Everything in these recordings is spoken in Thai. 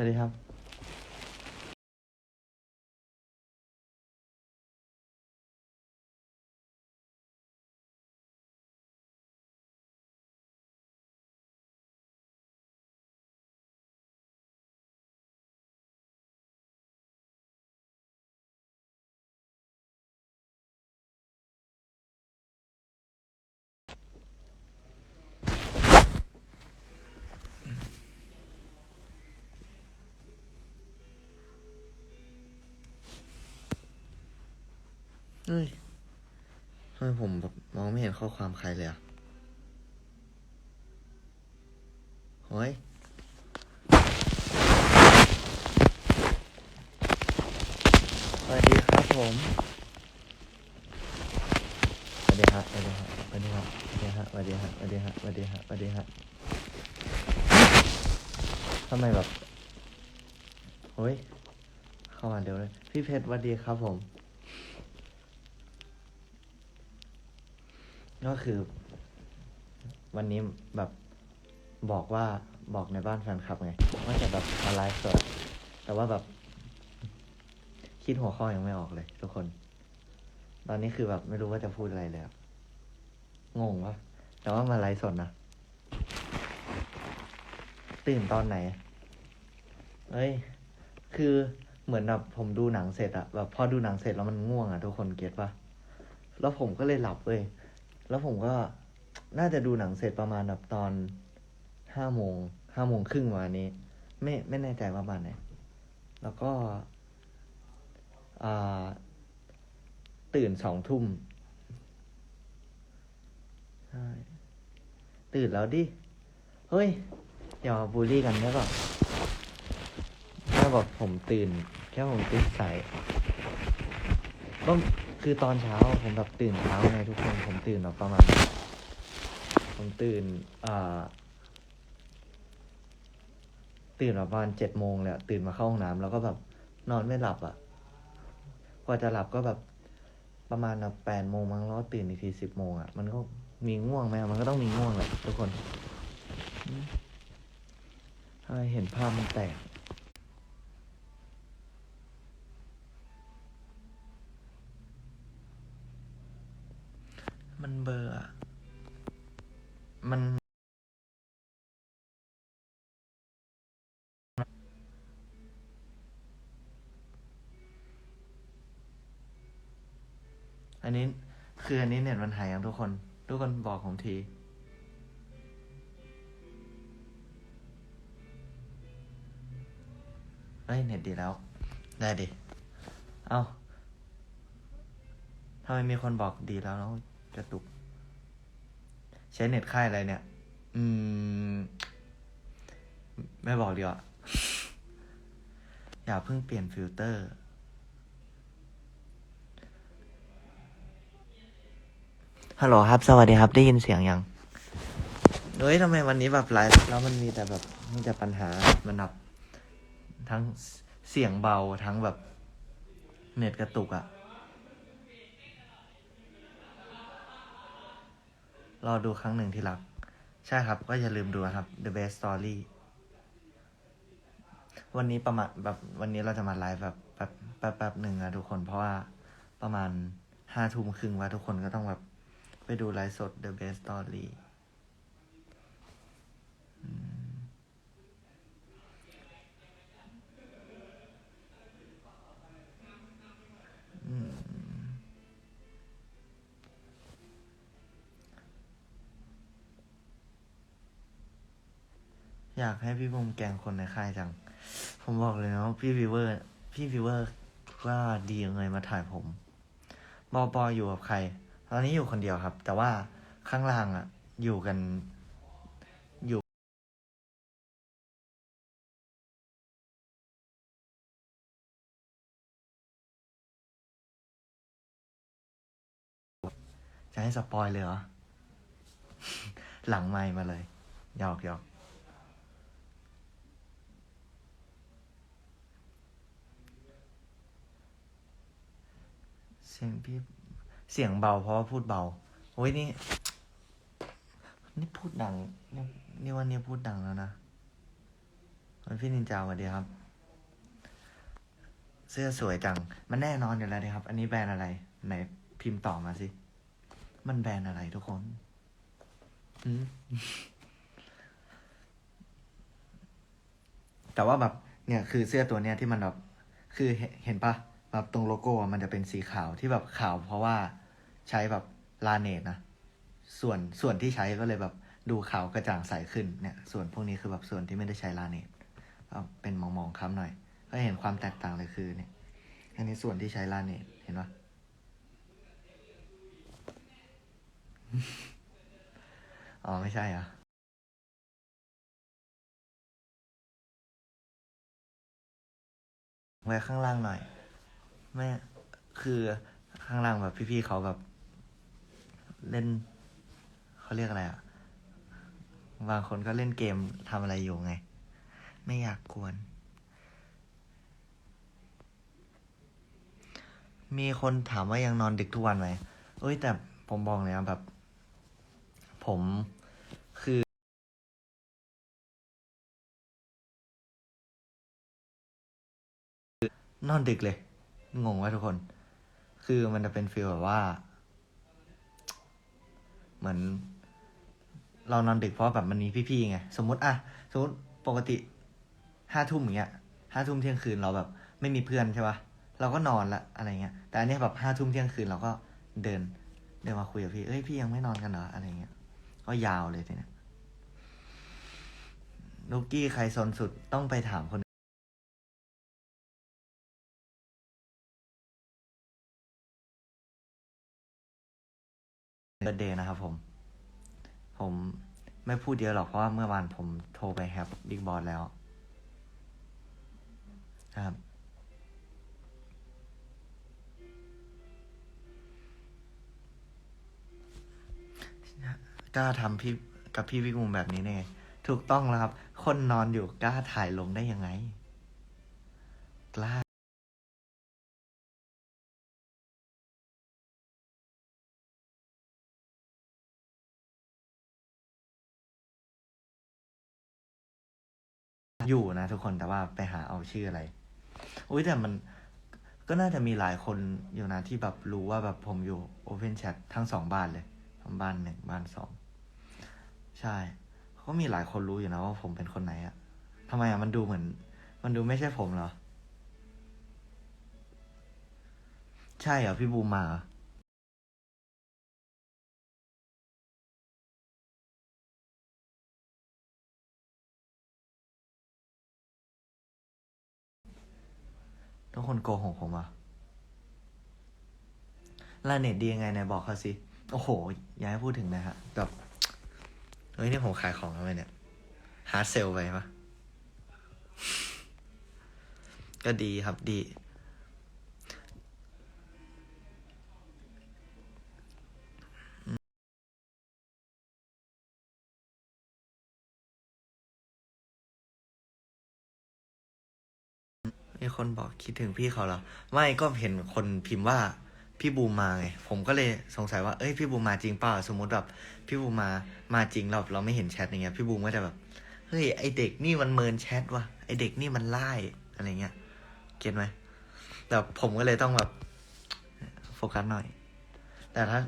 วัสดีครับ เฮ้ยทำไมผมแบบมองไม่เห็นข้อความใครเลยอะเฮ้ยสวัสดีครับผมสวัสดีฮะสวัสดีฮะสวัสดีฮะสวัสดีฮะสวัสดีฮะสวัสดีฮะสวัสดีฮะทำไมแบบเฮ้ยเข้ามาเร็วเลย พี่เพชรสวัสดีครับผม ก็คือ วันนี้แบบบอกว่าบอกในบ้านแฟนคลับไงว่าจะแบบมาไลฟ์สดแต่ว่าแบบ คิดหัวข้อยังไม่ออกเลย ทุกคน ตอนนี้คือแบบไม่รู้ว่าจะพูดอะไรเลยงงวะแต่ว่ามาไลฟ์สดนะตื่นตอนไหนเอ้ย คือเหมือนแบบผมดูหนังเสร็จอะแบบพอดูหนังเสร็จแล้วมันง่วงอะทุกคนเก็ตปะแล้วผมก็เลยหลับเว้ย แล้วผมก็น่าจะดูหนังเสร็จประมาณแบบตอนห้าโมงห้าโมงครึ่งวันนี้ ไม่ไม่แน่ใจว่าประมาณไหนแล้วก็ตื่นสองทุ่มใช่ตื่นแล้วดิ เฮ้ยอย่ามาบูลลี่กันได้ป่ะแค่บอกผมตื่น แค่ผมตื่นสายก็ คือตอนเช้าผมแบบตื่นเช้าไงทุกคนผมตื่นแบบประมาณ ผมตื่นอ่าตื่นแบบประมาณเจ็ดโมงเลยอะตื่นมาเข้าห้องน้ำแล้วก็แบบนอนไม่หลับอะกว่าจะหลับก็แบบประมาณแบบแปดโมงมั้งแล้วตื่นอีกทีสิบโมงอะมันก็มีง่วงไหมมันก็ต้องมีง่วงแหละทุกคนทำไมเห็นภาพมันแตก มันเบอร์อะมันอันนี้คืออันนี้เน็ตมันหายยังทุกคน ทุกคนบอกผมที เฮ้ยเน็ตดีแล้ว ได้ดิ เอาทำไมมีคนบอกดีแล้วแล้ว กระตุก ใช้เน็ตค่ายอะไรเนี่ย อืม ไม่บอกดีกว่าอย่าเพิ่งเปลี่ยนฟิลเตอร์ ฮัลโหลครับ สวัสดีครับ ได้ยินเสียงยัง เฮ้ยทำไมวันนี้แบบไลฟ์แล้วมันมีแต่แบบมีแต่ปัญหา มันแบบทั้งเสียงเบาทั้งแบบ เน็ตกระตุกอะ รอดูครั้งหนึ่งที่รัก ใช่ครับ ก็อย่าลืมดูครับ The Best Story วันนี้ประมาณแบบวันนี้เราจะมาไลฟ์แบบแป๊บแป๊บแป๊บหนึ่งนะทุกคนเพราะว่าประมาณห้าทุ่มครึ่งว่าทุกคนก็ต้องแบบไปดูไลฟ์สด The Best Story อยากให้พี่บุมแกงคนในค่ายจัง ผมบอกเลยนะพี่วิวเวอร์ พี่วิวเวอร์ว่าดียังไงมาถ่ายผมบอปออยู่กับใคร ตอนนี้อยู่คนเดียวครับ แต่ว่าข้างล่างอะ อยู่กันอยู่จะให้สปอยเลยเหรอ หลังไม่มาเลยหยอกหยอก สียงพี่เสียงเบาเพราะว่าพูดเบาโอ้ยนี่ นี่พูดดังนี่นี่ว่านี่พูดดังแล้วนะพี่นินจาสวัสดีครับ เสื้อสวยจัง มันแน่นอนอยู่แล้วนะครับ อันนี้แบรนด์อะไร ไหนพิมพ์ต่อมาสิ มันแบรนด์อะไรทุกคนอืมแต่ว่าแบบ เนี่ย คือเสื้อตัวเนี้ยที่มันแบบ คือเห็นเห็นปะ แบบตรงโลโก้มันจะเป็นสีขาวที่แบบขาว เพราะว่าใช้แบบลาเนตนะ ส่วนส่วนที่ใช้ก็เลยแบบดูขาวกระจ่างใสขึ้นเนี่ย ส่วนพวกนี้คือแบบส่วนที่ไม่ได้ใช้ลาเนตก็เป็นมองๆค้ำหน่อย ก็เห็นความแตกต่างเลยคือเนี่ย อันนี้ส่วนที่ใช้ลาเนตเห็นปะอ๋อไม่ใช่เหรอะไว้ข้างล่างหน่อย ไม่คือข้างล่างแบบพี่ๆเขาแบบ เล่นเขาเรียกอะไรอะบางคนก็เล่นเกมทำอะไรอยู่ไง ไม่อยากกวน มีคนถามว่ายังนอนดึกทุกวันไหมเอ้ย แต่ผมบอกเลยนะแบบ ผมคือนอนดึกเลย งงว่าทุกคน คือมันจะเป็นฟีลแบบว่า เหมือน เรานอนดึกเพราะแบบมันมีพี่ๆไง สมมติอะสมมติปกติห้าทุ่มอย่างเงี้ยห้าทุ่มเที่ยงคืนเราแบบ ไม่มีเพื่อนใช่ปะเราก็นอนละอะไรเงี้ย แต่อันนี้แบบห้าทุ่มเที่ยงคืนเราก็เดิน เดินมาคุยกับพี่ เอ้ยพี่ยังไม่นอนกันเหรออะไรเงี้ย ก็ยาวเลยทีเนี้ยนุกกี้ใครซนสุดต้องไปถามคน เบิร์ดเดย์นะครับผม ผมไม่พูดเยอะหรอกเพราะว่าเมื่อวานผมโทรไปแฮปบิ๊กบอสแล้วนะครับ กล้าทำพี่กับพี่วิกมุมแบบนี้เนี่ยถูกต้องแล้วครับ คนนอนอยู่กล้าถ่ายลงได้ยังไง กล้า อยู่นะทุกคนแต่ว่าไปหาเอาชื่ออะไรอุ้ยแต่มันก็น่าจะมีหลายคนอยู่นะที่แบบรู้ว่าแบบผมอยู่ Open Chat ทั้งสองบ้านเลยทั้งบ้านหนึ่งบ้านสองใช่เขามีหลายคนรู้อยู่นะว่าผมเป็นคนไหนอะทำไมอะมันดูเหมือน มันดูไม่ใช่ผมเหรอ ใช่เหรอพี่บูมมาเหรอ ทุกคนโกหกผมอะลาเน็ตดียังไงไหนบอกเขาสิ โอ้โห อย่าให้พูดถึงนะฮะ แบบ เฮ้ยนี่ผมขายของทำไมเนี่ย ฮาร์ดเซลไปปะก็ดีครับดี มีคนบอกคิดถึงพี่เขาเหรอ ไม่ก็เห็นคนพิมพ์ว่าพี่บูมมาไง ผมก็เลยสงสัยว่า เอ้ยพี่บูมมาจริงเปล่า สมมติแบบพี่บูมมา มาจริงเราเราไม่เห็นแชทอย่างเงี้ย พี่บูมก็จะแบบ เฮ้ยไอเด็กนี่มันเมินแชทว่ะ ไอเด็กนี่มันไล่อะไรเงี้ย เก็ตไหมแต่ผมก็เลยต้องแบบโฟกัสหน่อย แต่ถ้า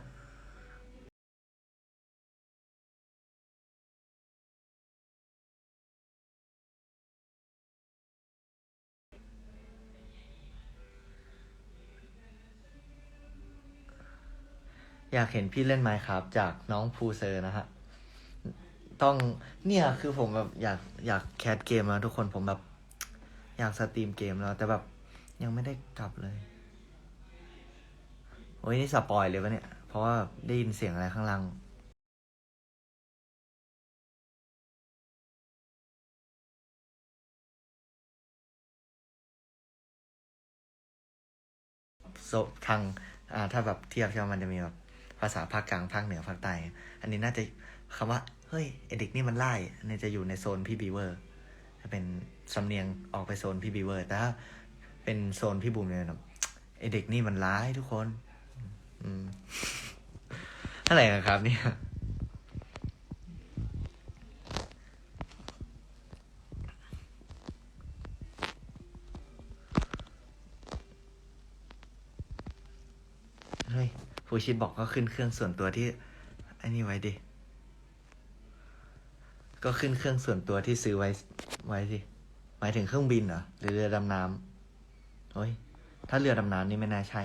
อยากเห็นพี่เล่นไมค์ครับจากน้องภูเซอร์นะฮะ ต้องเนี่ยคือผมแบบอยากอยากแคสเกมแล้วทุกคนผมแบบ อยากสตรีมเกมแล้วแต่แบบยังไม่ได้กลับเลย โอ้ยนี่สปอยเลยวะเนี่ย เพราะว่าได้ยินเสียงอะไรข้างล่างโซทางอ่าถ้าแบบเทียบใช่ไหมมันจะมีแบบ ภาษาภาคกลางภาคเหนือภาคใต้อันนี้น่าจะคำว่า เฮ้ยเอเด็กนี่มันไล่นี่จะอยู่ในโซนพี่บีเวอร์จะเป็นสำเนียงออกไปโซนพี่บีเวอร์แต่ถ้าเป็นโซนพี่บูมเนี่ยแบบไอเด็กนี่มันร้ายทุกคน อืมอะไรครับเนี่ย อ ผู้ชิดบอกก็ขึ้นเครื่องส่วนตัวที่อันนี้ไว้ดิ ก็ขึ้นเครื่องส่วนตัวที่ซื้อไว้ไว้สิหมายถึงเครื่องบินเหรอหรือเรือดำน้ำโอ้ยถ้าเรือดำน้ำนี่ไม่น่าใช่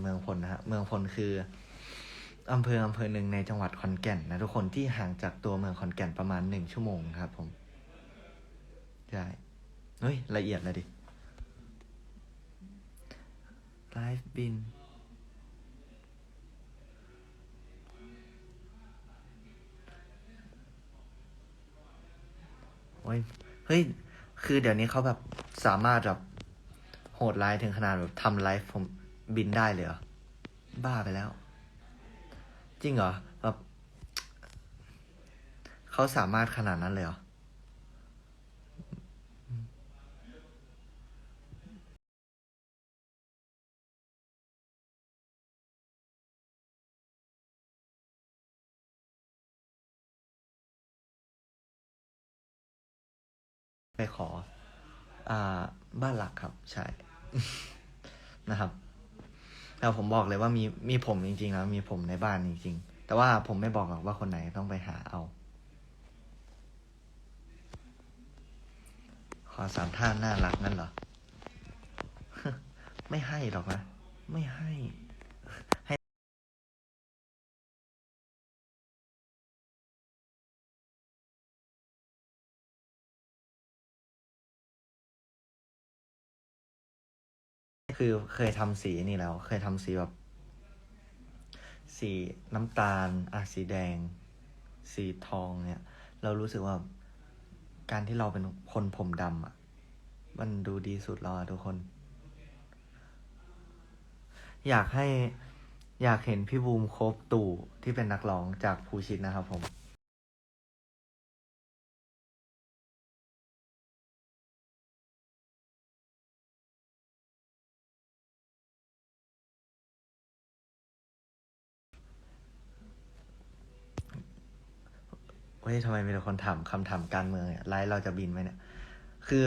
เมืองพลนะฮะ เมืองพลคือ อำเภออำเภอหนึ่งในจังหวัดขอนแก่นนะทุกคนที่ห่างจากตัวเมืองขอนแก่นประมาณหนึ่งชั่วโมงครับผมใช่เฮ้ย ละเอียดเลยดิไลฟ์บินโอ้ยเฮ้ย คือเดี๋ยวนี้เขาแบบสามารถแบบโหดร้ายถึงขนาดแบบทำไลฟ์ผมบินได้เลยเหรอ บ้าไปแล้ว จริงเหรอแบบเขาสามารถขนาดนั้นเลยเหรอไปขอ อ่า บ้านหลักครับ ใช่ นะครับ แต่ผมบอกเลยว่ามีมีผมจริงๆแล้วมีผมในบ้านจริงๆ แต่ว่าผมไม่บอกหรอกว่าคนไหนต้องไปหาเอา ขอสามท่าน่ารักนั่นเหรอ ไม่ให้หรอกนะ ไม่ให้ คือเคยทำสีนี่แล้ว เคยทำสีแบบ สีน้ำตาลอะสีแดง สีทองเนี่ย เรารู้สึกว่าการที่เราเป็นคนผมดำอะ มันดูดีสุดแล้วอะทุกคน อยากให้อยากเห็นพี่บูมครบตู่ที่เป็นนักร้องจากภูชิตนะครับผม ฮ้ยทำไมมีแต่คนถามคำถามการเมืองเนี่ยไลฟ์เราจะบินไหมเนี่ย คือ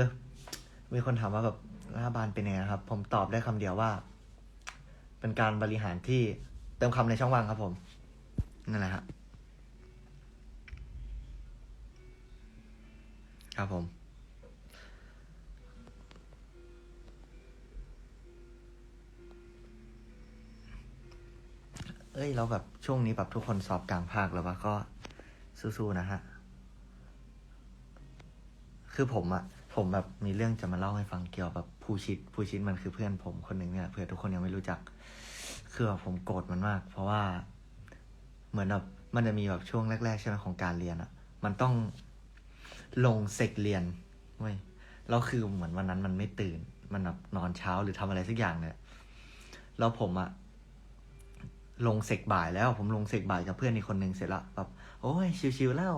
มีคนถามว่าแบบรัฐบาลเป็นยังไงครับ ผมตอบได้คำเดียวว่า เป็นการบริหารที่เติมคำในช่องว่างครับผม นั่นแหละฮะครับผม เอ้ยเราแบบช่วงนี้แบบทุกคนสอบกลางภาคแล้วว่าก็ สู้ๆนะฮะ คือผมอะผมแบบมีเรื่องจะมาเล่าให้ฟังเกี่ยวกับภูชิตภูชิตมันคือเพื่อนผมคนหนึ่งเนี่ยเผื่อทุกคนยังไม่รู้จัก คือแบบผมโกรธมันมาก เพราะว่าเหมือนแบบมันจะมีแบบช่วงแรกๆใช่ไหมของการเรียนอะมันต้องลงเสกเรียนเว้ยแล้วคือเหมือนวันนั้นมันไม่ตื่น มันแบบนอนเช้าหรือทำอะไรสักอย่างเนี่ยแล้วผมอะลงเสกบ่ายแล้วผมลงเสกบ่ายกับเพื่อนอีกคนหนึ่งเสร็จละแบบ โอ้ยชิวๆแล้ว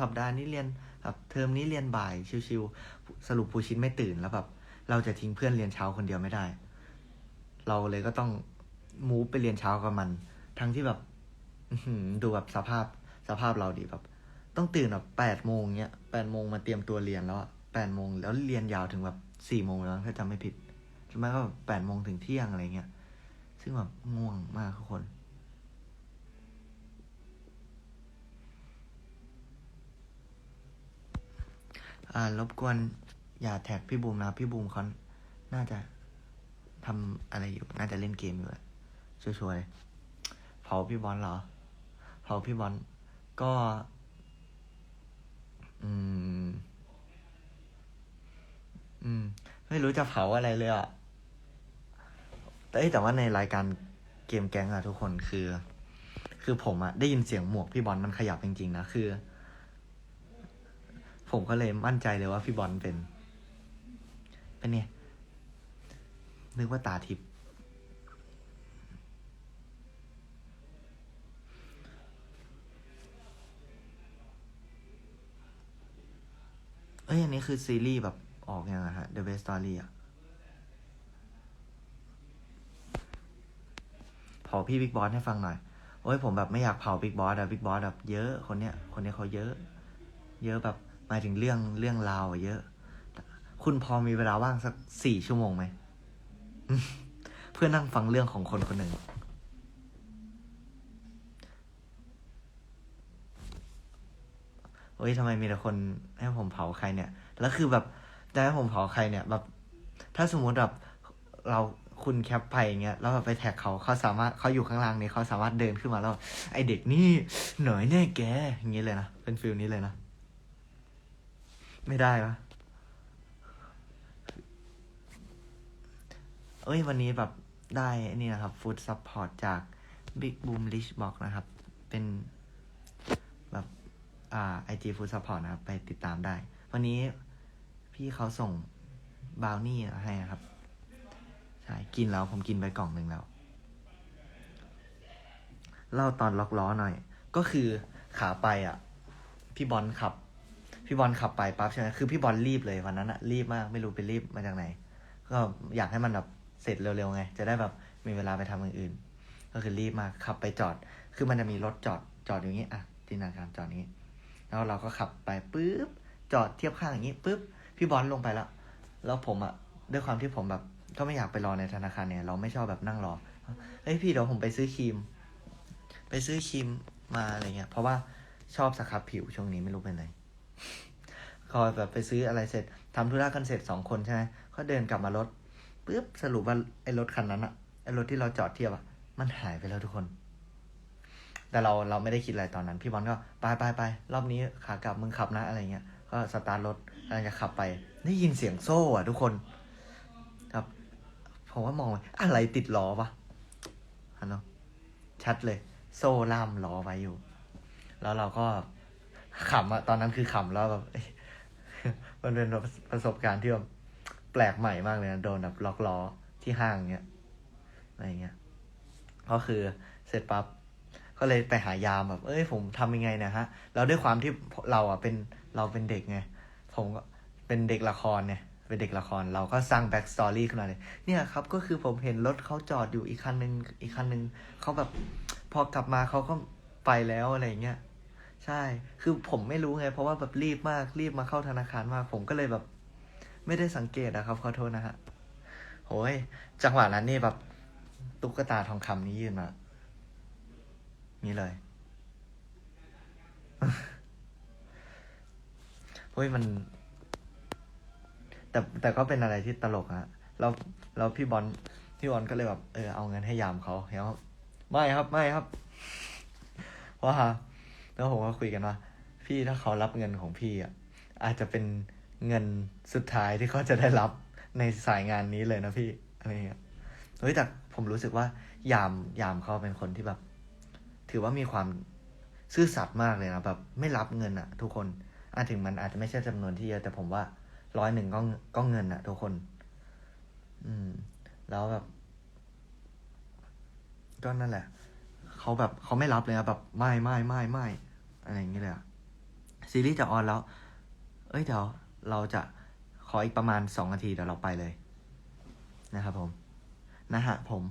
สัปดาห์นี้เรียนแบบเทอมนี้เรียนบ่ายชิวๆสรุปภูชิตไม่ตื่นแล้วแบบเราจะทิ้งเพื่อนเรียนเช้าคนเดียวไม่ได้ เราเลยก็ต้องมูฟไปเรียนเช้ากับมัน ทั้งที่แบบดูแบบสภาพสภาพเราดีแบบ ต้องตื่นแบบแปดโมงเนี้ยแปดโมงมาเตรียมตัวเรียนแล้วแปดโมงแล้วเรียนยาวถึงแบบสี่โมงแล้วถ้าจำไม่ผิดใช่ไหมก็แปดโมงถึงเที่ยงอะไรเงี้ยซึ่งแบบง่วงมากทุกคน อ่ารบกวนอย่าแท็กพี่บูมนะพี่บูมเขาน่าจะทำอะไรอยู่ น่าจะเล่นเกมอยู่แหละช่วยๆเลยเผาพี่บอลเหรอเผาพี่บอลก็ อืม อืม ไม่รู้จะเผาอะไรเลยอะแต่แต่ว่าในรายการเกมแก๊งอะทุกคนคือ คือผมอะได้ยินเสียงหมวกพี่บอลมันขยับจริงๆนะคือ ผมก็เลยมั่นใจเลยว่าพี่บอลเป็น เป็นไงนึกว่าตาทิพย์เอ้ยอันนี้คือซีรีส์แบบออกยังไงฮะ The Best Story อะพผาพี่บิ๊กบอสให้ฟังหน่อย โอ้ยผมแบบไม่อยากเผาบิ๊กบอสอะบิ๊กบอสแบบเยอะคนเนี้ย คนเนี้ยเขาเยอะ เยอะแบบ หมายถึงเรื่องเรื่องราวเยอะ คุณพอมีเวลาว่างสักสี่ชั่วโมงไหม เพื่อนั่งฟังเรื่องของคนคนหนึ่งเฮ้ยทำไมมีแต่คนให้ผมเผาใครเนี่ย แล้วคือแบบจะให้ผมเผาใครเนี่ย แบบ ถ้าสมมติแบบเราคุณแคปไปอย่างเงี้ยแล้วแบบไปแท็กเขาเขาสามารถเขาอยู่ข้างล่างนี้เขาสามารถเดินขึ้นมาแล้ว ไอเด็กนี่หน่อยแน่แกอย่างเงี้เลยนะเป็นฟิลนี้เลยนะ ไม่ได้ปะเอ้ย วันนี้แบบได้นี่นะครับฟู้ดซัพพอร์ตจาก Big Boom Rich Box นะครับ เป็นแบบอ่า IG Food Support นะครับ ไปติดตามได้ วันนี้พี่เขาส่งบราวนี่ให้นะครับ ใช่ กินแล้ว ผมกินไปกล่องหนึ่งแล้ว เล่าตอนล็อกล้อหน่อย ก็คือขาไปอะ พี่บอลขับ พี่บอลขับไปปั๊บใช่ไหมคือพี่บอลรีบเลยวันนั้นอะรีบมากไม่รู้ไปรีบมาจากไหน ก็อยากให้มันแบบเสร็จเร็วๆไง จะได้แบบมีเวลาไปทำอย่างอื่น ก็คือรีบมากขับไปจอด คือมันจะมีรถจอดจอดอย่างนี้อะจินตนาการจอดนี้ แล้วเราก็ขับไปปุ๊บจอดเทียบข้างอย่างนี้ปุ๊บพี่บอลลงไปแล้ว แล้วผมอะด้วยความที่ผมแบบก็ไม่อยากไปรอในธนาคารเนี่ย เราไม่ชอบแบบนั่งรอเฮ้ยพี่เดี๋ยวผมไปซื้อครีม ไปซื้อครีมมาอะไรเงี้ยเพราะว่าชอบสครับผิวช่วงนี้ไม่รู้เป็นไร พอแบบไปซื้ออะไรเสร็จทำธุระกันเสร็จสองคนใช่ไหมก็เดินกลับมารถปุ๊บสรุปว่าไอ้รถคันนั้นอะไอ้รถที่เราจอดเทียบอะมันหายไปแล้วทุกคน แต่เราเราไม่ได้คิดอะไรตอนนั้น พี่บอลก็ไปไปไปรอบนี้ขากลับมึงขับนะอะไรเงี้ย ก็สตาร์ทรถกำลังจะขับไป ได้ยินเสียงโซ่อะทุกคน ครับผมว่ามองอะไรติดล้อปะฮันเนาะชัดเลย โซ่ล่ามล้อไว้อยู่ แล้วเราก็ ขำอะตอนนั้นคือขำแล้วแบบมันเป็นประสบการณ์ที่แบบแปลกใหม่มากเลยนะโดนแบบล็อกล้อที่ห้างเงี้ยอะไรเงี้ยก็คือเสร็จปั๊บก็เลยไปหายามแบบ เอ้ยผมทำยังไงเนะฮะแล้วด้วยความที่เราอะเป็นเราเป็นเด็กไงผมก็เป็นเด็กละครเนี่ยเป็นเด็กละคร เราก็สร้างแบ็กสตอรี่ขึ้นมาเลยเนี่ยครับ ก็คือผมเห็นรถเขาจอดอยู่อีกคันนึงอีกคันนึงเขาแบบพอกลับมาเขาก็ไปแล้วอะไรเงี้ย ใช่ คือผมไม่รู้ไง เพราะว่าแบบรีบมาก รีบมาเข้าธนาคารมาก ผมก็เลยแบบ ไม่ได้สังเกตนะครับ ขอโทษนะฮะโอ้ย จังหวะนั้นนี่แบบตุ๊กตาทองคำนี้ยืนมา นี่เลยเฮ้ยมัน แต่แต่ก็เป็นอะไรที่ตลกฮะแล้วแล้วพี่บอลพี่บอลก็เลยแบบ เออเอาเงินให้ยามเขาแล้วไม่ครับ ไม่ครับ ว่า แล้วผมก็คุยกันว่า พี่ถ้าเขารับเงินของพี่อะอาจจะเป็นเงินสุดท้ายที่เขาจะได้รับในสายงานนี้เลยนะพี่อะไรเงี้ยเฮ้ยแต่ผมรู้สึกว่ายามยามเขาเป็นคนที่แบบ ถือว่ามีความซื่อสัตย์มากเลยนะแบบไม่รับเงินอะทุกคนอาถึงมันอาจจะไม่ใช่จำนวนที่เยอะแต่ผมว่าร้อยหนึ่งก็ก็เงินอะทุกคน อืม แล้วแบบก็นั่นแหละเขาแบบเขาไม่รับเลยนะแบบไม่ไม่ไม่ไม่ อะไรอย่างเงี้ยเลยอะซีรีส์จะออนแล้ว เอ้ยเดี๋ยวเราจะขออีกประมาณสองนาทีเดี๋ยวเราไปเลย นะครับผม นะฮะผม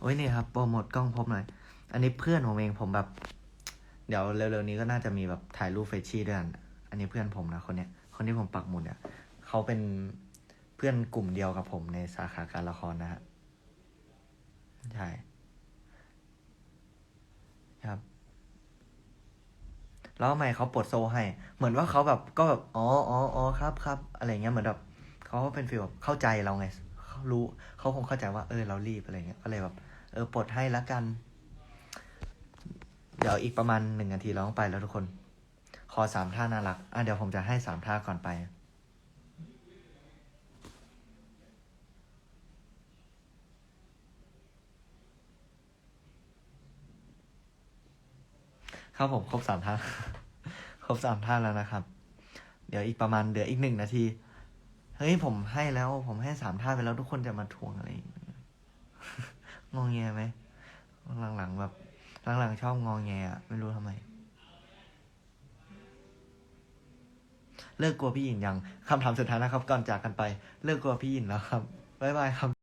โอ้ยนี่ครับโปรโมทกล้องพบหน่อย อันนี้เพื่อนผมเองผมแบบ เดี๋ยวเร็วๆนี้ก็น่าจะมีแบบถ่ายรูปเฟชชี่ด้วยกันอันนี้เพื่อนผมนะคนเนี้ย คนที่ผมปักหมุดเนี่ยเขาเป็นเพื่อนกลุ่มเดียวกับผมในสาขาการละครนะฮะใช่ ครับ แล้วทำไมเขาปลดโซ่ให้ เหมือนว่าเขาแบบก็แบบอ๋ออ๋ออ๋อครับครับอะไรเงี้ยเหมือนแบบเขาเป็นฟีลแบบเข้าใจเราไงเขารู้เขาคงเข้าใจว่าเออเรารีบอะไรเงี้ยก็เลยแบบ เออปลดให้ละกัน เดี๋ยวอีกประมาณหนึ่งนาทีเราต้องไปแล้วทุกคน ขอสามท่าน่ารักอะเดี๋ยวผมจะให้สามท่าก่อนไป ครับผมครบสามท่าครบสามท่าแล้วนะครับ เดี๋ยวอีกประมาณเดี๋ยวอีกหนึ่งนาที เฮ้ยผมให้แล้ว ผมให้สามท่าไปแล้วทุกคนจะมาทวงอะไรอีกงองแงไหมหลังๆแบบหลังๆชอบงองแงอะไม่รู้ทำไม เลิกกลัวพี่หยินยังคำถามสุดท้ายนะครับ ก่อนจากกันไป เลิกกลัวพี่หยินแล้วครับบ๊ายบายครับ